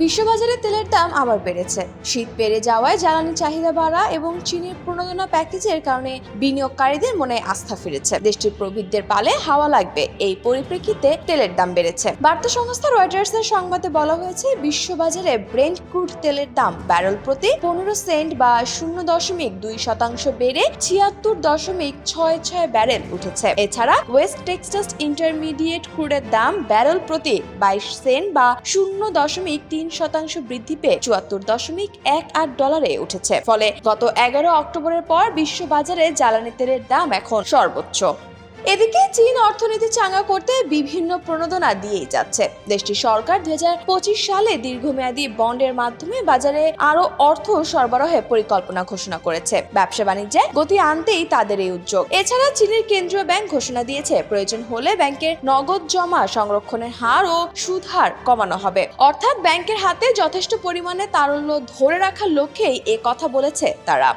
বিশ্ববাজারে তেলের দাম আবার বেড়েছে। শীত বেড়ে যাওয়ায় জ্বালানি চাহিদা বাড়া এবং চীনের প্রণোদনা প্যাকেজের কারণে বিনিয়োগকারীদের মনে আস্থা ফিরেছে। দেশটির প্রবৃদ্ধের পালে হাওয়া লাগবে। এই পরিপ্রেক্ষিতে তেলের দাম বেড়েছে। বার্তা সংস্থা রয়টার্সের সংবাদে বলা হয়েছে, বিশ্ববাজারে ব্রেন্ট ক্রুড তেলের দাম ব্যারেল প্রতি পনেরো সেন্ট বা শূন্য দশমিক দুই শতাংশ বেড়ে ছিয়াত্তর দশমিক ছয় ছয় ব্যারেল উঠেছে। এছাড়া ওয়েস্ট টেক্সাস ইন্টারমিডিয়েট ক্রুডের দাম ব্যারেল প্রতি বাইশ সেন্ট বা শূন্য দশমিক তিন শতাংশ বৃদ্ধি পেয়ে চুয়াত্তর দশমিক এক আট ডলারে উঠেছে। ফলে গত এগারো অক্টোবরের পর বিশ্ববাজারে জ্বালানি তেলের দাম এখন সর্বোচ্চ। এদিকে চীন অর্থনীতি চাঙ্গা করতে বিভিন্ন প্রণোদনা দিয়েই যাচ্ছে। দেশটির সরকার দু হাজার পঁচিশ সালে দীর্ঘমেয়াদী বন্ডের মাধ্যমে বাজারে আরও অর্থ সরবরাহের পরিকল্পনা ঘোষণা করেছে। ব্যবসা বাণিজ্যে গতি আনতেই তাদের এই উদ্যোগ। এছাড়া চীনের কেন্দ্রীয় ব্যাংক ঘোষণা দিয়েছে, প্রয়োজন হলে ব্যাংকের নগদ জমা সংরক্ষণের হার ও সুদ হার কমানো হবে। অর্থাৎ ব্যাংকের হাতে যথেষ্ট পরিমাণে তারল্য ধরে রাখার লক্ষ্যেই এ কথা বলেছে তারা।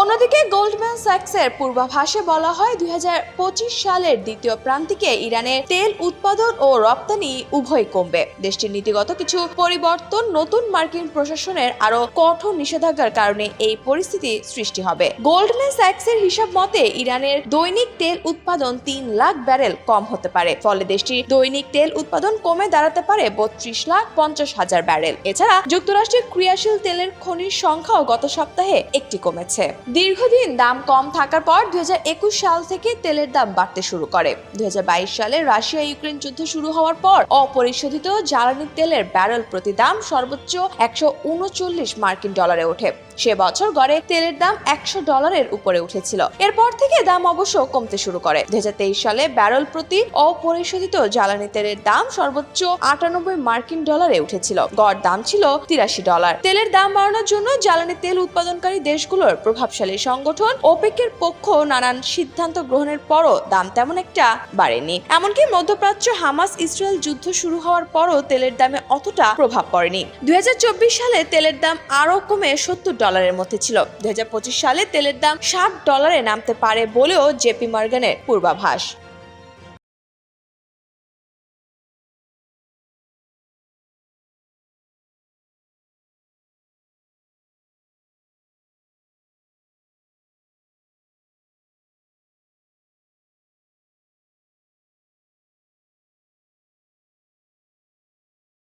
অন্যদিকে গোল্ডম্যান স্যাক্সের পূর্বাভাসে বলা হয় দুই হাজার পঁচিশ সালের দ্বিতীয় প্রান্তিকে ইরানের তেল উৎপাদন ও রপ্তানি উভয় কমবে। দেশটির নীতিগত কিছু পরিবর্তন নতুন মার্কিন প্রশাসনের আরও কঠোর নিষেধাজ্ঞার কারণে এই পরিস্থিতি সৃষ্টি হবে। গোল্ডম্যান স্যাক্সের হিসাব মতে, ইরানের দৈনিক তেল উৎপাদন তিন লাখ ব্যারেল কম হতে পারে। ফলে দেশটির দৈনিক তেল উৎপাদন কমে দাঁড়াতে পারে বত্রিশ লাখ পঞ্চাশ হাজার ব্যারেল। এছাড়া যুক্তরাষ্ট্রের ক্রিয়াশীল তেলের খনির সংখ্যাও গত সপ্তাহে একটি কমেছে। দীর্ঘদিন দাম কম থাকার পর দু হাজার একুশ সাল থেকে তেলের দাম বাড়তে শুরু করে। দু হাজার বাইশ সালে রাশিয়া ইউক্রেন যুদ্ধ শুরু হওয়ার পর অপরিশোধিত জ্বালানি তেলের ব্যারেল প্রতি দাম সর্বোচ্চ একশো উনচল্লিশ মার্কিন ডলারে ওঠে। সে বছর গড়ে তেলের দাম একশো ডলারের উপরে উঠেছিল। এরপর থেকে দাম অবশ্য কমতে শুরু করে। দুই হাজার তেইশ সালে ব্যারেল প্রতি অপরিশোধিত জ্বালানি তেলের দাম সর্বোচ্চ আটানব্বই মার্কিন ডলারে উঠেছিল। গড় দাম ছিল তিরাশি ডলার। তেলের দাম বাড়ানোর জন্য জ্বালানি তেল উৎপাদনকারী দেশগুলোর প্রভাবশালী সংগঠন ওপেকের পক্ষ নানান সিদ্ধান্ত গ্রহণের পরও দাম তেমন একটা বাড়েনি। এমনকি মধ্যপ্রাচ্য হামাস ইসরায়েল যুদ্ধ শুরু হওয়ার পরও তেলের দামে অতটা প্রভাব পড়েনি। দুই হাজার চব্বিশ সালে তেলের দাম আরও কমে সত্তর ডলারের মধ্যে ছিল। দুই হাজার পঁচিশ সালে তেলের দাম ষাট ডলারে নামতে পারে বলেও জেপি মর্গানের পূর্বাভাস।